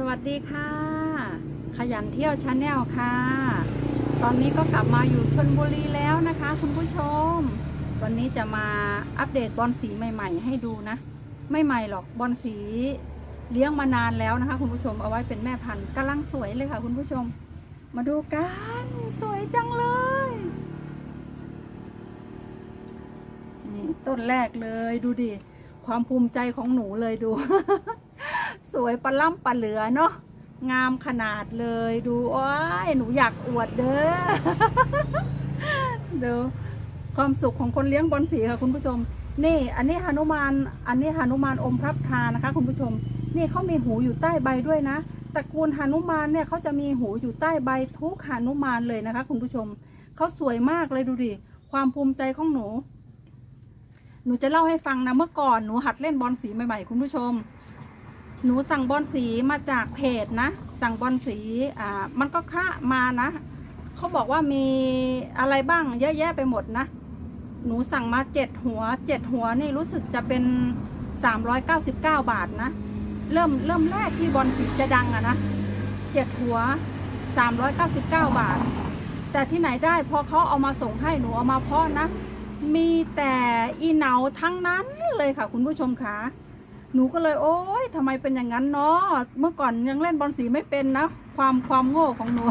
สวัสดีค่ะ ขยันเที่ยวชาแนลค่ะ ตอนนี้ก็กลับมาอยู่ชนบุรีแล้วนะคะคุณผู้ชม วันนี้จะมาอัปเดตบอลสีใหม่ ๆ ให้ดูนะ ไม่ใหม่หรอกบอลสีเลี้ยงมานานแล้วนะคะ คุณผู้ชมเอาไว้เป็นแม่พันธุ์กำลังสวยเลยค่ะ คุณผู้ชม มาดูกันสวยจังเลยนี่ต้นแรกเลยดูดิความภูมิใจของหนูเลยดู สวยปลาล่ำปลาเหลือเนาะงามขนาดเลยดูโอ้ยหนูอยากอวดเด้อดูความสุขของคนเลี้ยงบอลสีค่ะคุณผู้ชม นี่อันนี้หนุมานอันนี้หนุมานอมพระพานะคะ คุณผู้ชม นี่เขามีหูอยู่ใต้ใบด้วยนะตระกูลหนุมานเนี่ยเขาจะมีหูอยู่ใต้ใบทุกหนุมานเลยนะคะ คุณผู้ชมเขาสวยมากเลยดูดิความภูมิใจของหนู หนูจะเล่าให้ฟังนะเมื่อก่อนหนูหัดเล่นบอลสีใหม่ๆคุณผู้ชม หนูสั่งบอลสีมาจากเพจนะ สั่งบอลสีอ่ามันก็ค่ามานะเขาบอกว่ามีอะไรบ้างเยอะแยะไปหมดนะ หนูสั่งมาเจ็ดหัวเจ็ดหัวนี่รู้สึกจะเป็นสามร้อยเก้าสิบเก้าบาทนะ เริ่มเริ่มแรกที่บอลสีจะดังอะนะเจ็ดหัวสามร้อยเก้าสิบเก้าบาท แต่ที่ไหนได้พอเขาเอามาส่งให้หนูเอามาเพาะนะ มีแต่อีเหนาทั้งนั้นเลยค่ะคุณผู้ชมคะ หนูก็เลยโอ๊ยทำไมเป็นอย่างนั้นเนาะเมื่อก่อนยังเล่นบอลสีไม่เป็นนะ ความความโง่ของหนู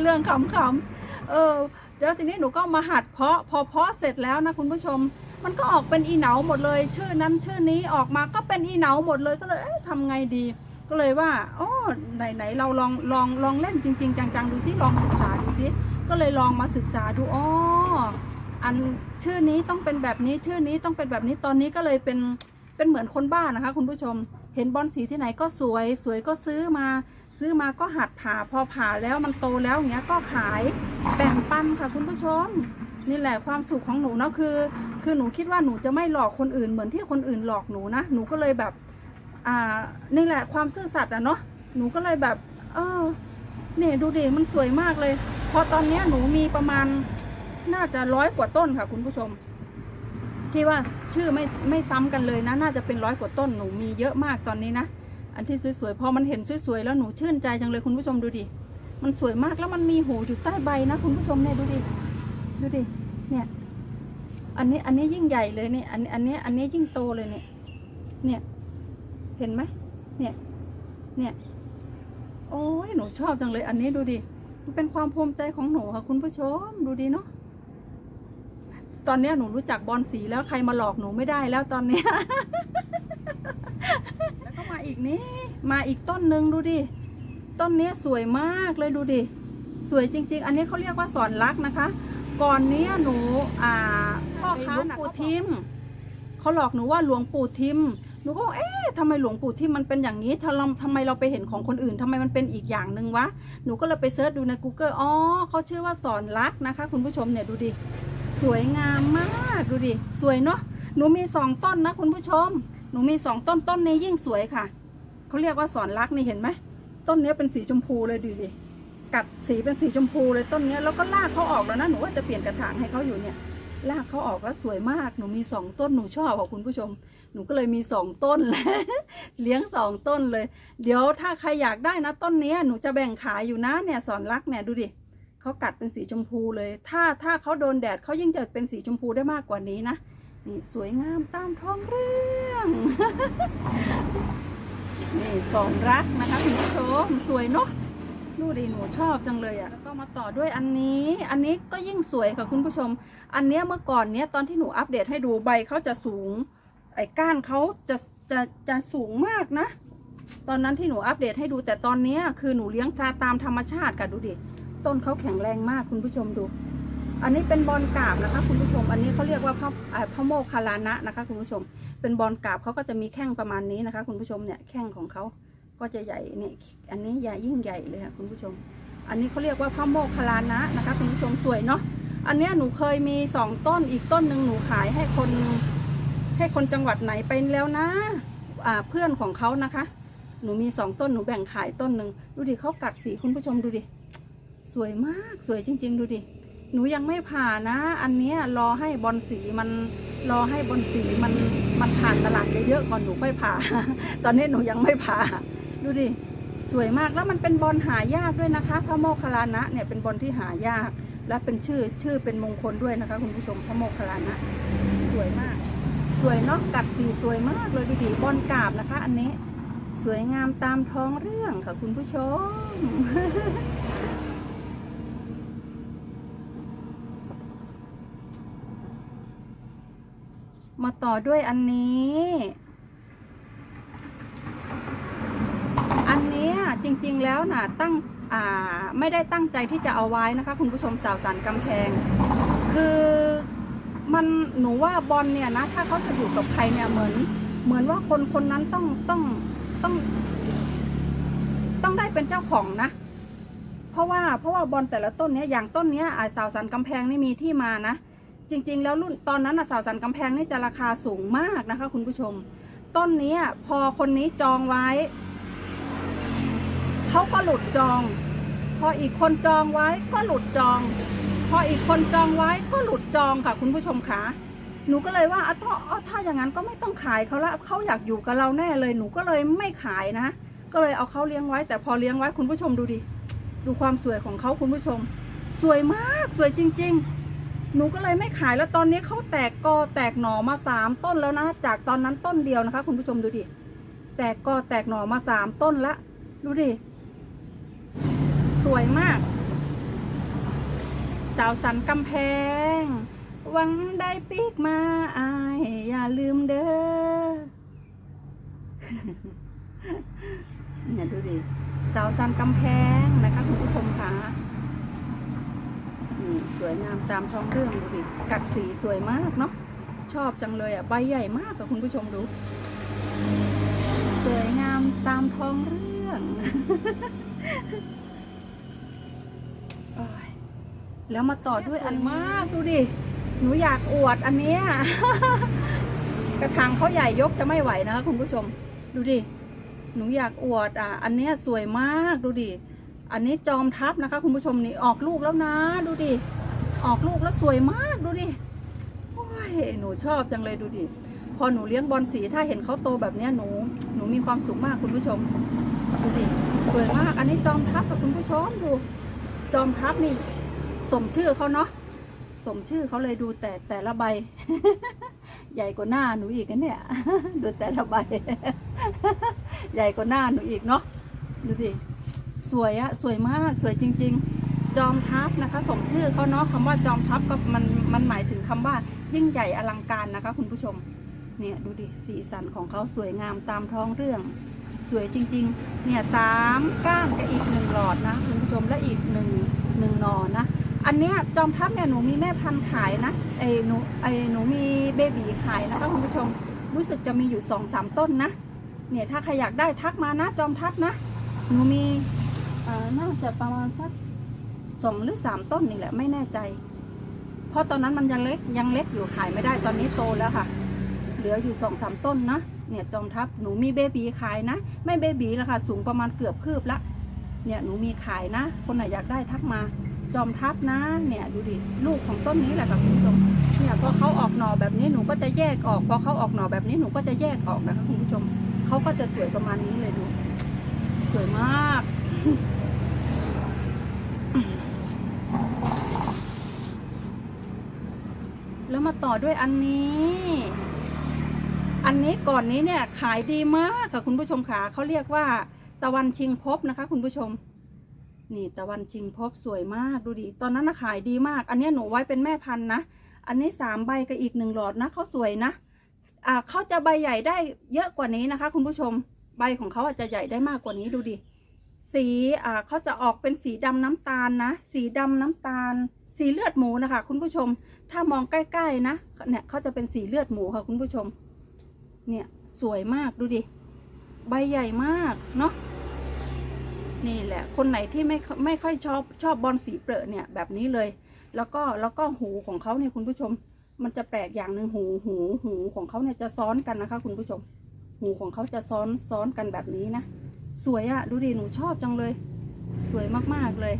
เรื่องขำๆเออแล้วทีนี้หนูก็มาหัดเพาะ พอเพาะเสร็จแล้วนะคุณผู้ชม มันก็ออกเป็นอีเหนาหมดเลย ชื่อนั้นชื่อนี้ออกมาก็เป็นอีเหนาหมดเลยก็เลยเอ๊ะทำไงดี ก็เลยว่าอ๋อไหนไหนเราลองลองลองเล่นจริง ๆ จังๆดูซิลองศึกษาดูซิก็เลยลองมาศึกษาดูอ๋ออันชื่อนี้ต้องเป็นแบบนี้ชื่อนี้ต้องเป็นแบบนี้ตอนนี้ก็เลยเป็น เป็นเหมือนคนบ้านะคะ คุณผู้ชม เห็นบอลสีที่ไหนก็สวย สวยก็ซื้อมา ซื้อมาก็หัดผ่าพอผ่าแล้วมันโตแล้วอย่างเงี้ยก็ขายแบ่งปันค่ะ คุณผู้ชม นี่แหละความสุขของหนูเนาะคือ คือหนูคิดว่าหนูจะไม่หลอกคนอื่นเหมือนที่คนอื่นหลอกหนูนะหนูก็เลยแบบอ่านี่แหละความซื่อสัตย์อะเนาะหนูก็เลยแบบ เออเนี่ยดูดิมันสวยมากเลย พอตอนนี้หนูมีประมาณน่าจะร้อยกว่าต้นค่ะ คุณผู้ชม ที่ว่าชื่อไม่ไม่ซ้ำกันเลยนะ น่าจะเป็นร้อยกว่าต้นหนูมีเยอะมากตอนนี้นะ อันที่สวยๆ พอมันเห็นสวยๆ แล้วหนูชื่นใจจังเลยคุณผู้ชมดูดิ มันสวยมากแล้วมันมีหูอยู่ใต้ใบนะ คุณผู้ชมเนี่ยดูดิ ดูดิ เนี่ย อันนี้อันนี้ยิ่งใหญ่เลยเนี่ย อันอันนี้อันนี้ยิ่งโตเลยเนี่ย เนี่ย เห็นไหมเนี่ย เนี่ย โอ้ยหนูชอบจังเลย อันนี้ดูดิ มันเป็นความภูมิใจของหนูค่ะคุณผู้ชม ดูดีเนาะ ตอนเนี้ยหนูรู้จักบอลสีแล้วใครมาหลอกหนูไม่ได้แล้วตอนเนี้ยแล้วก็มาอีกนี่มาอีกต้นหนึ่งดูดิต้นเนี้ยสวยมากเลยดูดิสวยจริง ๆ อันนี้เขาเรียกว่าสอนรักนะคะ ก่อนเนี้ยหนูอ่าพ่อค้าหลวงปู่ทิมเขาหลอกหนูว่าหลวงปู่ทิมหนูก็บอกเอ๊ะทำไมหลวงปู่ทิมมันเป็นอย่างนี้ทำไมทำไมเราไปเห็นของคนอื่นทำไมมันเป็นอีกอย่างหนึ่งวะหนูก็เลยไปเซิร์ชดูใน Google อ๋อเขาชื่อว่าสอนรักนะคะ คุณผู้ชมเนี่ยดูดิ สวยงามมากดูดิสวยเนาะหนูมีสองต้นนะคุณผู้ชม หนูมีสองต้นต้นนี้ยิ่งสวยค่ะเขาเรียกว่าสอนรักนี่เห็นไหมต้นนี้เป็นสีชมพูเลยดูดิกัดสีเป็นสีชมพูเลยต้นนี้แล้วก็ลากเขาออกแล้วนะหนูว่าจะเปลี่ยนกระถางให้เขาอยู่เนี่ยลากเขาออกแล้วสวยมากหนูมีสองต้นหนูชอบค่ะคุณผู้ชม หนูก็เลยมีสองต้นเลยเลี้ยงสองต้นเลย เดี๋ยวถ้าใครอยากได้นะต้นนี้หนูจะแบ่งขายอยู่นะเนี่ยสอนรักเนี่ยดูดิ เขากัดเป็นสีชมพูเลย ถ้าถ้าเขาโดนแดดเขายิ่งจะเป็นสีชมพูได้มากกว่านี้นะ นี่สวยงามตามท้องเรื่อง นี่สอนรักนะคะคุณผู้ชมสวยเนาะดูดิหนูชอบจังเลยอะ่ะแล้วก็มาต่อด้วยอันนี้ อันนี้ก็ยิ่งสวยค่ะคุณผู้ชม อันเนี้ยเมื่อก่อนเนี้ยตอนที่หนูอัปเดตให้ดูใบเขาจะสูง ไอ้ก้านเขาจะจะจะสูงมากนะ ตอนนั้นที่หนูอัปเดตให้ดูแต่ตอนเนี้ยคือหนูเลี้ยงปลาตามธรรมชาติค่ะดูดิ ต้นเขาแข็งแรงมากคุณผู้ชมดู อันนี้เป็นบอลกาบนะคะ คุณผู้ชม อันนี้เขาเรียกว่าพระอ่าพระโมคคัลานะนะคะ คุณผู้ชม เป็นบอลกาบเขาก็จะมีแข้งประมาณนี้นะคะ คุณผู้ชมเนี่ยแข้งของเขาก็จะใหญ่เนี่ยอันนี้ใหญ่ยิ่งใหญ่เลยค่ะคุณผู้ชม อันนี้เขาเรียกว่าพระโมคคัลานะนะคะ คุณผู้ชมสวยเนาะอันเนี้ยหนูเคยมีสองต้นอีกต้นหนึ่งหนูขายให้คนให้คนจังหวัดไหนไปแล้วนะอ่าเพื่อนของเขานะคะ หนูมีสองต้นหนูแบ่งขายต้นหนึ่งดูดิเขากัดสีคุณผู้ชมดูดิ สวยมากสวยจริง ๆ ดูดิ หนูยังไม่ผ่านะ อันเนี้ยรอให้บอลสีมันรอให้บอลสีมันมันผ่านตลาดเยอะๆก่อนหนูค่อยผ่า ตอนนี้หนูยังไม่ผ่า ดูดิ สวยมากแล้วมันเป็นบอลหายากด้วยนะคะ พระโมคคัลลานะเนี่ยเป็นบอลที่หายาก และเป็นชื่อชื่อเป็นมงคลด้วยนะคะ คุณผู้ชมพระโมคคัลลานะ สวยมาก สวยเนาะกัดสีสวยมากเลยดูดิบอลกาบนะคะ อันนี้สวยงามตามท้องเรื่องค่ะคุณผู้ชม มาต่อด้วยอันนี้ อันนี้จริงๆแล้วนะตั้งไม่ได้ตั้งใจที่จะเอาไว้นะคะ คุณผู้ชมสาวสันกำแพง คือมันหนูว่าบอลเนี่ยนะ ถ้าเขาจะอยู่กับใครเนี่ยเหมือน เหมือนว่าคนคนนั้นต้องต้องต้อง ต้องได้เป็นเจ้าของนะ เพราะว่าเพราะว่าบอลแต่ละต้นเนี้ยอย่างต้นเนี้ยอ่าสาวสันกำแพงนี่มีที่มานะ จริง ๆ แล้วรุ่นตอนนั้นนะสาวสันกำแพงนี่จะราคาสูงมากนะคะ คุณผู้ชม ต้นนี้พอคนนี้จองไว้เขาก็หลุดจอง พออีกคนจองไว้ก็หลุดจอง พออีกคนจองไว้ก็หลุดจองค่ะ คุณผู้ชมคะหนูก็เลยว่าอ้าถ้าอย่างนั้นก็ไม่ต้องขายเขาละเขาอยากอยู่กับเราแน่เลยหนูก็เลยไม่ขายนะ ก็เลยเอาเขาเลี้ยงไว้ แต่พอเลี้ยงไว้คุณผู้ชมดูดิดูความสวยของเขาคุณผู้ชม สวยมากสวยจริง ๆ หนูก็เลยไม่ขายแล้วตอนนี้เขาแตกกอแตกหน่อมาสามต้นแล้วนะ จากตอนนั้นต้นเดียวนะคะ คุณผู้ชมดูดิแตกกอแตกหน่อมาสามต้นละ ดูดิ สวยมาก สาวสันกำแพง หวังได้ปีกมาอายอย่าลืมเด้อเนี่ยดูดิสาวสันกำแพงนะคะคุณผู้ชมคะ นี่สวยงามตามท้องเรื่องดูดิกัดสีสวยมากเนาะชอบจังเลยอะใบใหญ่มากค่ะคุณผู้ชมดู สวยงามตามท้องเรื่องอแล้วมาต่อด้วยอันมากดูดิ หนูอยากอวดอันเนี้ยกระถางเขาใหญ่ยกจะไม่ไหวนะคะคุณผู้ชม ดูดิ หนูอยากอวดอะ อันเนี้ยสวยมากดูดิ อันนี้จอมทัพนะคะ คุณผู้ชมนี่ออกลูกแล้วนะ ดูดิ ออกลูกแล้วสวยมากดูดิโอ้ยหนูชอบจังเลยดูดิ พอหนูเลี้ยงบอลสีถ้าเห็นเขาโตแบบนี้หนู หนูมีความสุขมากคุณผู้ชม ดูดิ สวยมาก อันนี้จอมทัพกับคุณผู้ชมดู จอมทัพนี่ สมชื่อเขาเนาะ สมชื่อเขาเลยดูแต่แต่ละใบ ใหญ่กว่าหน้าหนูอีกนะเนี่ย ดูแต่ละใบ ใหญ่กว่าหน้าหนูอีกเนาะ ดูดิ สวยอะสวยมากสวยจริง ๆ จอมทัพนะคะสมชื่อเขาเนาะคำว่าจอมทัพก็มันมันหมายถึงคำว่ายิ่งใหญ่อลังการนะคะ คุณผู้ชมเนี่ยดูดิสีสันของเขาสวยงามตามท้องเรื่อง สวยจริง ๆ เนี่ยสามก้านกับอีกหนึ่งหลอดนะ คุณผู้ชมและอีกหนึ่งหนึ่งนอนนะ อันเนี้ยจอมทัพเนี่ยหนูมีแม่พันธุ์ขายนะไอหนูไอหนูมีเบบีขายนะคะคุณผู้ชมรู้สึกจะมีอยู่สองสามต้นนะ เนี่ยถ้าใครอยากได้ทักมานะจอมทัพนะ หนูมี น่าจะประมาณสักสองหรือสามต้นนี่แหละไม่แน่ใจ เพราะตอนนั้นมันยังเล็กยังเล็กอยู่ขายไม่ได้ตอนนี้โตแล้วค่ะ เหลืออยู่สองสามต้นนะเนี่ยจอมทัพหนูมีเบบีขายนะ ไม่เบบีแล้วค่ะ สูงประมาณเกือบคืบละเนี่ยหนูมีขายนะ คนไหนอยากได้ทักมาจอมทัพนะเนี่ยดูดิลูกของต้นนี้แหละค่ะคุณผู้ชมเนี่ยพอเขาออกหน่อแบบนี้หนูก็จะแยกออกพอเขาออกหน่อแบบนี้หนูก็จะแยกออกนะคะคุณผู้ชมเขาก็จะสวยประมาณนี้เลยดู สวยมาก แล้วมาต่อด้วยอันนี้ อันนี้ก่อนนี้เนี่ยขายดีมากค่ะคุณผู้ชมขาเขาเรียกว่า ตะวันชิงพบนะคะ คุณผู้ชม นี่ตะวันชิงพบสวยมากดูดิตอนนั้นนะขายดีมาก อันนี้หนูไว้เป็นแม่พันธุ์นะอันนี้สามใบกับอีกหนึ่งหลอดนะเขาสวยนะอ่าเขาจะใบใหญ่ได้เยอะกว่านี้นะคะ คุณผู้ชมใบของเขาอาจจะใหญ่ได้มากกว่านี้ดูดิสีอ่าเขาจะออกเป็นสีดำน้ำตาลนะ สีดำน้ำตาล สีเลือดหมูนะคะ คุณผู้ชม ถ้ามองใกล้ๆนะ เนี่ยเขาจะเป็นสีเลือดหมูค่ะคุณผู้ชม เนี่ยสวยมากดูดิ ใบใหญ่มากเนาะ นี่แหละ คนไหนที่ไม่ไม่ค่อยชอบชอบบอลสีเปรอะเนี่ยแบบนี้เลย แล้วก็แล้วก็หูของเขาเนี่ยคุณผู้ชม มันจะแปลกอย่างหนึ่งหูหูหูของเขาเนี่ยจะซ้อนกันนะคะ คุณผู้ชม หูของเขาจะซ้อนซ้อนกันแบบนี้นะ สวยอะดูดิหนูชอบจังเลย สวยมากๆเลย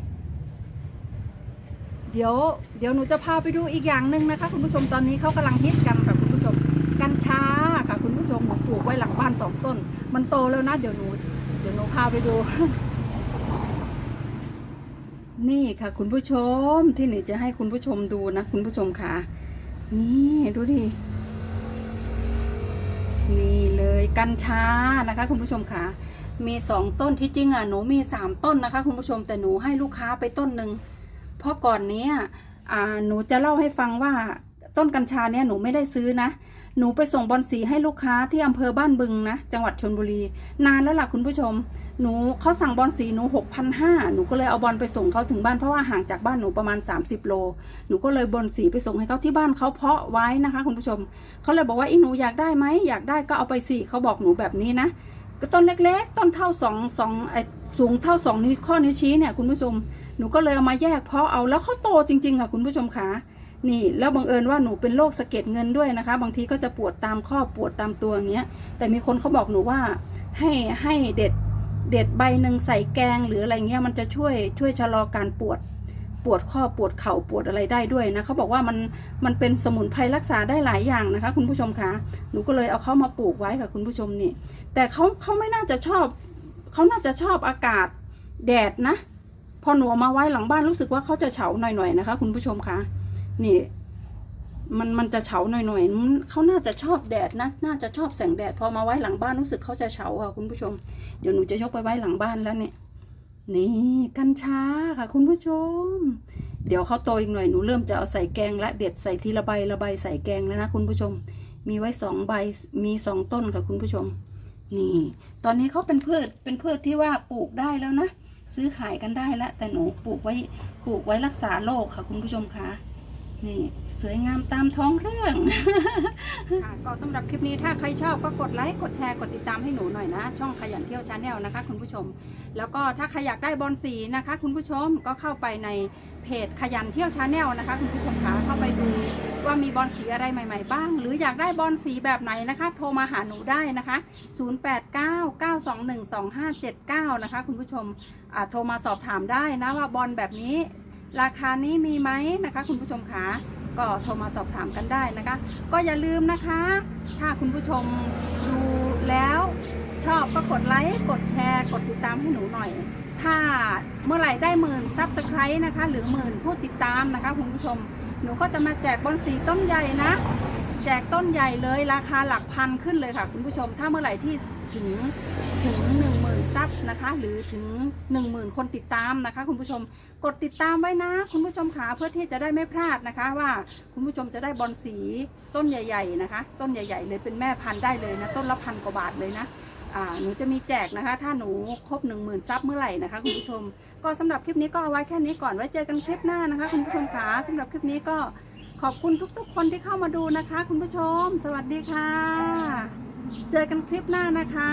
เดี๋ยวเดี๋ยวหนูจะพาไปดูอีกอย่างหนึ่งนะคะ คุณผู้ชมตอนนี้เขากำลังฮิตกันค่ะคุณผู้ชมกัญชาค่ะ คุณผู้ชมหนูปลูกไว้หลังบ้านสองต้น มันโตแล้วนะ เดี๋ยวหนูเดี๋ยวหนูพาไปดู นี่ค่ะ คุณผู้ชมที่หนูจะให้คุณผู้ชมดูนะ คุณผู้ชมค่ะ นี่ดูดินี่เลยกัญชานะคะ คุณผู้ชมค่ะ มีสองต้นที่จริงอะหนูมีสามต้นนะคะ คุณผู้ชมแต่หนูให้ลูกค้าไปต้นหนึ่ง เพราะก่อนนี้หนูจะเล่าให้ฟังว่าต้นกัญชาเนี่ยหนูไม่ได้ซื้อนะ หนูไปส่งบอลสีให้ลูกค้าที่อำเภอบ้านบึงนะ จังหวัดชนบุรี นานแล้วล่ะคุณผู้ชม หนูเขาสั่งบอลสีหนูหกพันห้าหนูก็เลยเอาบอลไปส่งเขาถึงบ้านเพราะว่าห่างจากบ้านหนูประมาณ 30 โล หนูก็เลยบอลสีไปส่งให้เขาที่บ้านเขาเพาะไว้นะคะ คุณผู้ชม เขาเลยบอกว่าอีหนูอยากได้ไหมอยากได้ก็เอาไปสิเขาบอกหนูแบบนี้นะ ก็ต้นเล็กๆ ต้นเท่าสองสองไอสูงเท่าสองนิ้วข้อนิ้วชี้เนี่ยคุณผู้ชมหนูก็เลยเอามาแยกเพาะเอาแล้วเขาโตจริงๆค่ะคุณผู้ชมคะนี่แล้วบังเอิญว่าหนูเป็นโรคสะเก็ดเงินด้วยนะคะ บางทีก็จะปวดตามข้อปวดตามตัวอย่างเงี้ย แต่มีคนเขาบอกหนูว่าให้ให้เด็ดเด็ดใบหนึ่งใส่แกงหรืออะไรเงี้ยมันจะช่วยช่วยชะลอการปวด ปวดข้อปวดเข่าปวดอะไรได้ด้วยนะเขาบอกว่ามันมันเป็นสมุนไพรรักษาได้หลายอย่างนะคะ คุณผู้ชมคะหนูก็เลยเอาเขามาปลูกไว้ค่ะคุณผู้ชมนี่ แต่เขาเขาไม่น่าจะชอบเขาน่าจะชอบอากาศแดดนะ พอหนูมาไว้หลังบ้านรู้สึกว่าเขาจะเฉาหน่อยๆนะคะ คุณผู้ชมคะนี่มันมันจะเฉาหน่อยๆเขาน่าจะชอบแดดนะ น่าจะชอบแสงแดด พอมาไว้หลังบ้านรู้สึกเขาจะเฉาค่ะคุณผู้ชม เดี๋ยวหนูจะยกไปไว้หลังบ้านแล้วเนี่ย นี่กัญชาค่ะ คุณผู้ชม เดี๋ยวเขาโตอีกหน่อยหนูเริ่มจะเอาใส่แกงและเด็ดใส่ทีละใบละใบใส่แกงแล้วนะคุณผู้ชม มีไว้สองใบมีสองต้นค่ะคุณผู้ชม นี่ ตอนนี้เขาเป็นพืชเป็นพืชที่ว่าปลูกได้แล้วนะซื้อขายกันได้แล้วแต่หนูปลูกไว้ปลูกไว้รักษาโรคค่ะคุณผู้ชมคะ นี่สวยงามตามท้องเรื่อง ค่ะก็สำหรับคลิปนี้ถ้าใครชอบก็กดไลค์กดแชร์กดติดตามให้หนูหน่อยนะ ช่องขยันเที่ยวชาแนลนะคะคุณผู้ชม แล้วก็ถ้าใครอยากได้บอลสีนะคะ คุณผู้ชมก็เข้าไปในเพจขยันเที่ยวชาแนลนะคะ คุณผู้ชมคะเข้าไปดูว่ามีบอลสีอะไรใหม่ๆ บ้าง หรืออยากได้บอลสีแบบไหนนะคะ โทรมาหาหนูได้นะคะ 0899212579 นะคะ คุณผู้ชมโทรมาสอบถามได้นะว่าบอลแบบนี้ ราคานี้มีไหมนะคะ คุณผู้ชมคะก็โทรมาสอบถามกันได้นะคะ ก็อย่าลืมนะคะ ถ้าคุณผู้ชมดูแล้วชอบก็กดไลค์กดแชร์ กดติดตามให้หนูหน่อย ถ้าเมื่อไหร่ได้หมื่นซับสไครต์นะคะ หรือหมื่นผู้ติดตามนะคะ คุณผู้ชมหนูก็จะมาแจกบอลสีต้นใหญ่นะ แจกต้นใหญ่เลยราคาหลักพันขึ้นเลยค่ะ คุณผู้ชม ถ้าเมื่อไหร่ที่ถึงถึงหนึ่งหมื่นซับนะคะ หรือถึงหนึ่งหมื่นคนติดตามนะคะ คุณผู้ชมกดติดตามไว้นะ คุณผู้ชมขาเพื่อที่จะได้ไม่พลาดนะคะ ว่าคุณผู้ชมจะได้บอลสีต้นใหญ่ ๆนะคะ ต้นใหญ่ ๆ เลยเป็นแม่พันธุ์ได้เลยนะต้นละพันกว่าบาทเลยนะหนูจะมีแจกนะคะ ถ้าหนูครบหนึ่งหมื่นซับเมื่อไหร่นะคะ คุณผู้ชม ก็สำหรับคลิปนี้ก็เอาไว้แค่นี้ก่อนไว้เจอกันคลิปหน้านะคะ คุณผู้ชมขาสำหรับคลิปนี้ก็ ขอบคุณทุกๆ คนที่เข้ามาดูนะคะ คุณผู้ชม สวัสดีค่ะ เจอกันคลิปหน้านะคะ